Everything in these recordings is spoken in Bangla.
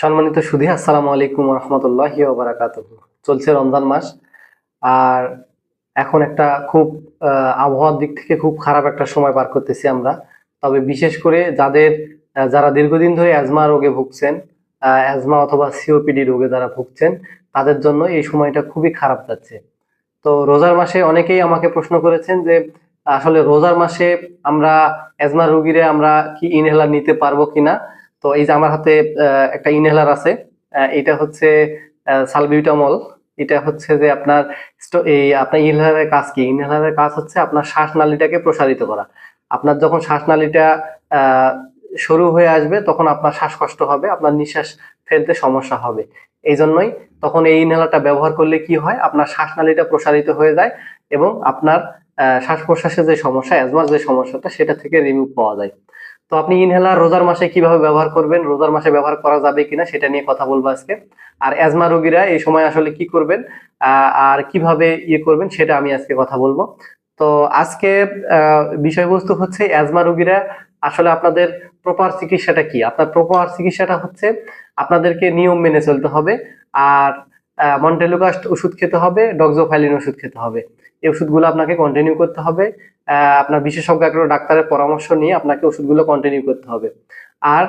সম্মানিত সুধী, আসসালামু আলাইকুম রহমতুল্লাহ বারাকাত চলছে রমজান মাস, আর এখন একটা খুব আবহাওয়ার দিক থেকে খুব খারাপ একটা সময় পার করতেছি আমরা। তবে বিশেষ করে যাদের যারা দীর্ঘদিন ধরে অ্যাজমা রোগে ভুগছেন অ্যাজমা অথবা সিওপিডি রোগে যারা ভুগছেন, তাদের জন্য এই সময়টা খুবই খারাপ যাচ্ছে। তো রোজার মাসে অনেকেই আমাকে প্রশ্ন করেছেন যে, আসলে রোজার মাসে আমরা অ্যাজমা রোগীরা আমরা কি ইনহেলার নিতে পারব কিনা? তো এই যে আমার হাতে একটা ইনহেলার আছে এটা হচ্ছে সালবিউটামল এটা হচ্ছে যে আপনার এই আপনার ইনহেলারের কাজ কি? ইনহেলারের কাজ হচ্ছে আপনার শ্বাসনালীটাকে প্রসারিত করা। আপনার যখন শ্বাসনালীটা শুরু হয়ে আসবে, তখন আপনার শ্বাসকষ্ট হবে, আপনার নিঃশ্বাস ফেলতে সমস্যা হবে। এই জন্যই তখন এই ইনহেলারটা ব্যবহার করলে কি হয়? আপনার শ্বাসনালীটা প্রসারিত হয়ে যায় এবং আপনার শ্বাস প্রশ্বাসের যে সমস্যা অ্যাজমার যে সমস্যাটা, সেটা থেকে রিমুভ পাওয়া যায়। তো আপনি ইনহেলার রোজার মাসে কীভাবে ব্যবহার করবেন, রোজার মাসে ব্যবহার করা যাবে কিনা সেটা নিয়ে কথা বলব আজকে। আর অ্যাজমা রোগীরা এই সময় আসলে কি করবেন আর কীভাবে ইয়ে করবেন সেটা আমি আজকে কথা বলব। তো আজকে বিষয়বস্তু হচ্ছে অ্যাজমা রোগীরা আসলে আপনাদের প্রপার চিকিৎসাটা কি? আপনার প্রপার চিকিৎসাটা হচ্ছে আপনাদেরকে নিয়ম মেনে চলতে হবে। আর মন্টেলুকাস্ট ওষুধ খেতে হবে, ডক্সোফাইলিন ওষুধ খেতে হবে। এই ওষুধগুলো আপনাকে কন্টিনিউ করতে হবে। আপনার বিশেষজ্ঞ একটা ডাক্তারের পরামর্শ নিয়ে আপনাকে ওষুধগুলো কন্টিনিউ করতে হবে। আর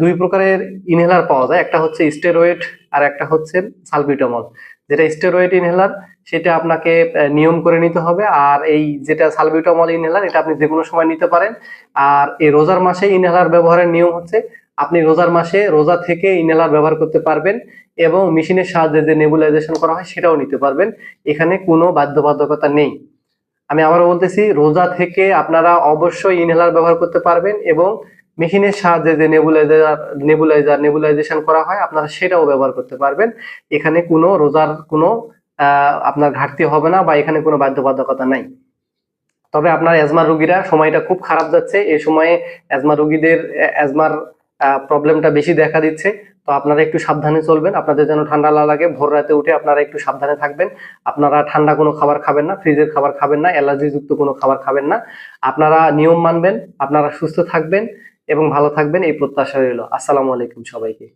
দুই প্রকারের ইনহেলার পাওয়া যায়। একটা হচ্ছে স্টেরয়েড আর একটা হচ্ছে সালবিটামল যেটা স্টেরয়েড ইনহেলার সেটা আপনাকে নিয়ম করে নিতে হবে। আর এই যেটা সালবিটামল ইনহেলার এটা আপনি যে কোনো সময় নিতে পারেন। আর এই রোজার মাসে ইনহেলার ব্যবহারের নিয়ম হচ্ছে আপনি রোজার মাসে রোজা থেকে ইনহেলার ব্যবহার করতে পারবেন এবং মেশিনের সাহায্যে যে নেবুলাইজেশন করা হয় সেটাও নিতে পারবেন। এখানে কোনো বাধ্যবাধকতা নেই। আমি আবারও বলতেছি, রোজা থেকে আপনারা অবশ্যই ইনহেলার ব্যবহার করতে পারবেন এবং মেশিনের সাহায্যে যে নেবুলাইজার নেবুলাইজার, নেবুলাইজেশন করা হয়, আপনারা সেটাও ব্যবহার করতে পারবেন। এখানে কোনো রোজার কোনো আপনার ঘাটতি হবে না বা এখানে কোনো বাধ্যবাধকতা নাই। তবে আপনার অ্যাজমা রুগীরা সময়টা খুব খারাপ যাচ্ছে। এই সময়ে অ্যাজমা রুগীদের অ্যাজমার প্রবলেমটা বেশি দেখা দিচ্ছে। তো আপনারা একটু সাবধানে চলবেন। আপনাদের যেন ঠান্ডা না লাগে, ভোর রাতে উঠে আপনারা একটু সাবধানে থাকবেন। আপনারা ঠান্ডা কোনো খাবার খাবেন না, ফ্রিজের খাবার খাবেন না অ্যালার্জি যুক্ত কোনো খাবার খাবেন না। আপনারা নিয়ম মানবেন, আপনারা সুস্থ থাকবেন এবং ভালো থাকবেন, এই প্রত্যাশা রইল। আসসালামু আলাইকুম সবাইকে।